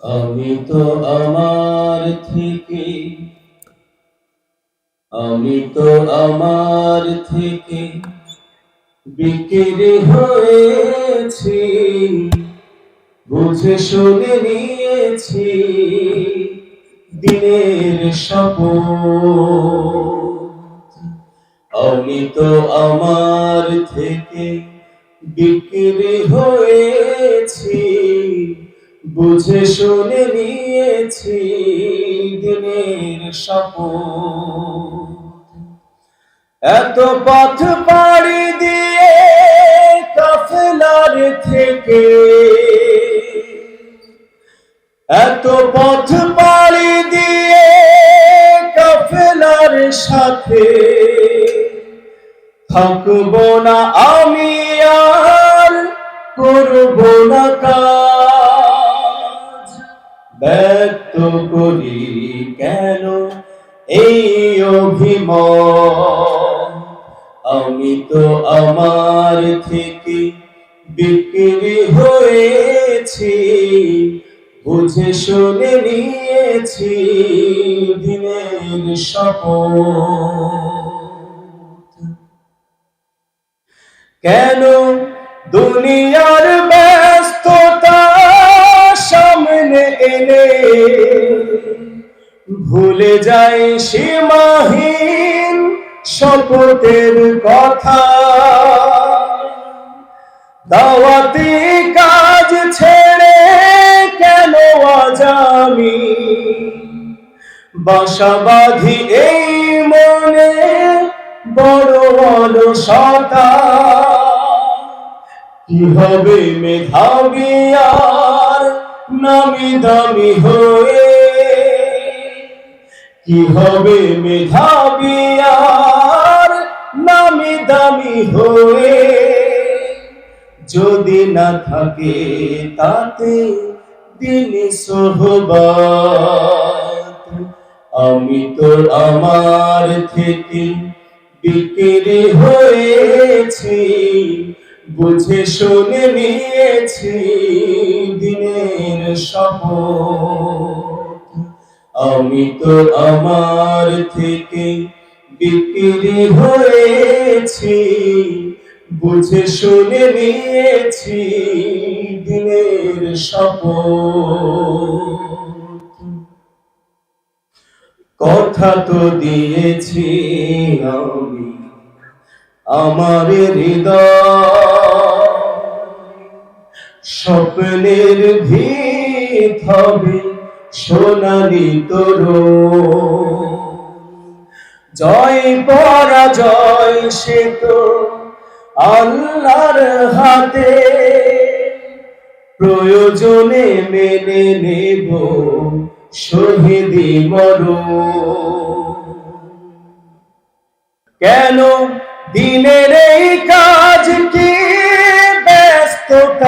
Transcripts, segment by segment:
আমি তো আমার থেকে, আমি তো আমার থেকে বিক্রি হয়েছি, বুঝে শুনে নিয়েছি দিনের শপথ। আমি তো আমার থেকে বিক্রি হয়েছি বুঝে শুনে নিয়েছি দিনের শপথ। এত পথ পাড়ি দিয়ে কাফেলার থেকে। এত পথ পাড়ি দিয়ে কাফেলার সাথে। থাকব না আমি আর, করব না কাজ ব্যক্ত করি কেন? এই অভিমত আমি তো আমার থেকে বিক্রি হয়েছি, বুঝে শুনে নিয়েছি দিনের শপথ। কেন দুনিয়ার এনে ভুলে যাই সীমাহীন শপথের কথা। দাওয়াতি কাজ ছেড়ে কেন আজ আমি বাসা বাঁধি এই মনে বড় অলসতা। কি হবে মেধাবী আর নামি দামি হয়ে কি হবে মেধাবী আর নামি দামি হয়ে? যদি না থাকে তাতে দিন সোহবাত। আমি তো আমার থেকে বিক্রি হয়েছি। বুঝে শুনে নিয়েছি দিনের শপথ। আমি তো আমার থেকে বিক্রি হয়েছি, বুঝে শুনে নিয়েছি দিনের শপথ। কথা তো দিয়েছি আমি, আমার হৃদয় স্বপ্নের ভিত হবে সোনালি তোর জয় পরাজয় সে তো আল্লাহর হাতে। প্রয়োজনে মেনে নেব শহীদি মর কেন দিনের এই কাজ কি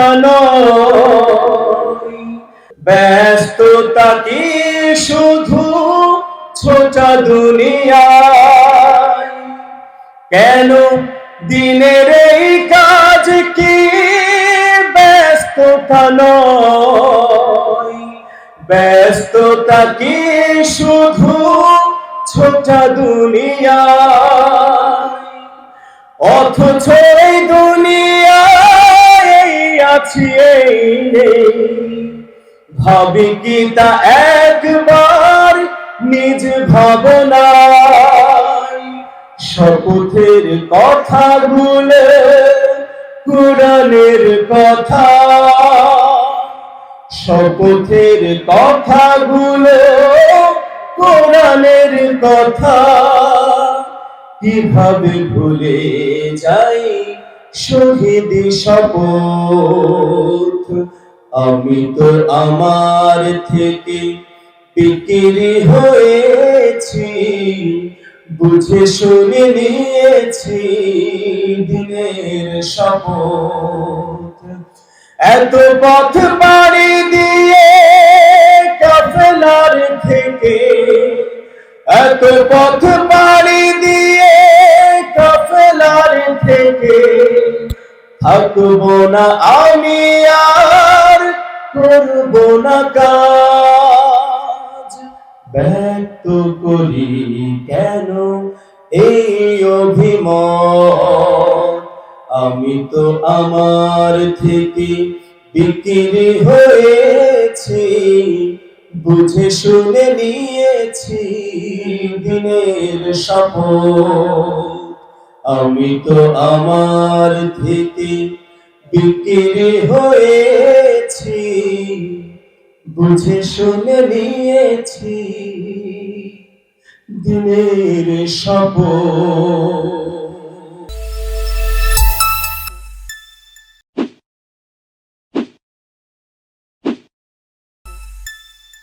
ব্যস্ততা কি শুধু ছোটা দুনিয়ায়? কেন দিনের এই কাজ কি ব্যস্ততা নয়? ব্যস্ততা কি শুধু ছোটা দুনিয়ায়? অথচ এই দুনিয়ায় আছি এই ভাবি কি তা একবার নিজ ভাবনায়? শপথের কথা ভুলে কোরআনের কথা। শপথের কথা ভুলে কোরআনের কথা। কীভাবে ভুলে যাই? শহীদ শপথ। আমি তো আমার থেকে বিক্রি হয়েছি, বুঝে শুনে নিয়েছি দিনের শপথ। এত পথ পাড়ি দিয়ে কাফেলার থেকে, এত পথ পাড়ি দিয়ে কাফেলার থেকে থাকব না আমি আর করব না কাজ। ব্যক্ত করি কেন এই অভিমত? আমি তো আমার থেকে বিক্রি হয়েছি, বুঝে শুনে নিয়েছি দিনের শপথ। আমি তো আমার থেকে বিক্রি হয়েছি বুঝে শুনে নিয়েছি দিনের শপথ